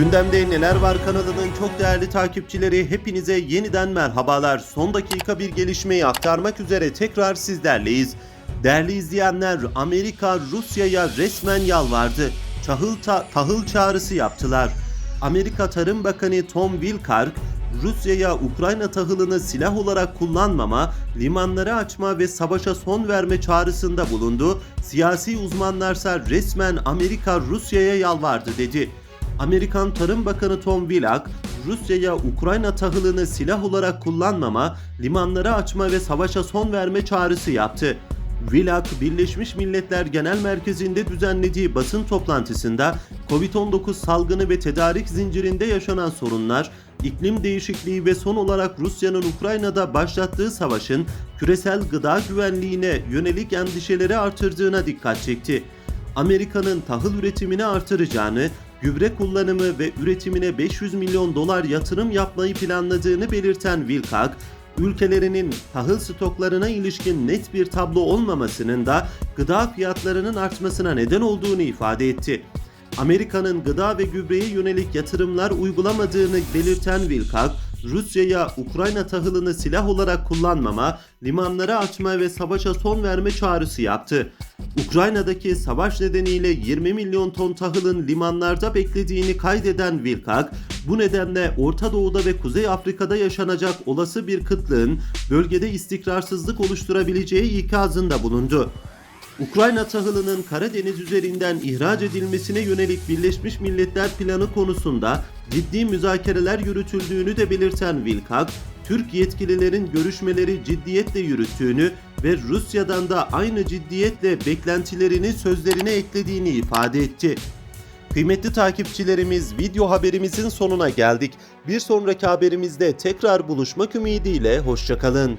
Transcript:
Gündemde Neler Var kanalının çok değerli takipçileri hepinize yeniden merhabalar. Son dakika bir gelişmeyi aktarmak üzere tekrar sizlerleyiz. Değerli izleyenler Amerika Rusya'ya resmen yalvardı. Tahıl, ta- tahıl çağrısı yaptılar. Amerika Tarım Bakanı Tom Wilkark Rusya'ya Ukrayna tahılını silah olarak kullanmama, limanları açma ve savaşa son verme çağrısında bulundu. Siyasi uzmanlarsa resmen Amerika Rusya'ya yalvardı dedi. Amerikan Tarım Bakanı Tom Vilak, Rusya'ya Ukrayna tahılını silah olarak kullanmama, limanları açma ve savaşa son verme çağrısı yaptı. Vilak, Birleşmiş Milletler Genel Merkezi'nde düzenlediği basın toplantısında Covid-19 salgını ve tedarik zincirinde yaşanan sorunlar, iklim değişikliği ve son olarak Rusya'nın Ukrayna'da başlattığı savaşın küresel gıda güvenliğine yönelik endişeleri artırdığına dikkat çekti. Amerika'nın tahıl üretimini artıracağını, gübre kullanımı ve üretimine 500 milyon dolar yatırım yapmayı planladığını belirten Wilcock, ülkelerinin tahıl stoklarına ilişkin net bir tablo olmamasının da gıda fiyatlarının artmasına neden olduğunu ifade etti. Amerika'nın gıda ve gübreye yönelik yatırımlar uygulamadığını belirten Wilcock, Rusya'ya Ukrayna tahılını silah olarak kullanmama, limanları açma ve savaşa son verme çağrısı yaptı. Ukrayna'daki savaş nedeniyle 20 milyon ton tahılın limanlarda beklediğini kaydeden Wilcock, bu nedenle Orta Doğu'da ve Kuzey Afrika'da yaşanacak olası bir kıtlığın bölgede istikrarsızlık oluşturabileceği ikazında bulundu. Ukrayna tahılının Karadeniz üzerinden ihraç edilmesine yönelik Birleşmiş Milletler planı konusunda ciddi müzakereler yürütüldüğünü de belirten Wilcock, Türk yetkililerin görüşmeleri ciddiyetle yürüttüğünü ve Rusya'dan da aynı ciddiyetle beklentilerini sözlerine eklediğini ifade etti. Kıymetli takipçilerimiz video haberimizin sonuna geldik. Bir sonraki haberimizde tekrar buluşmak ümidiyle hoşçakalın.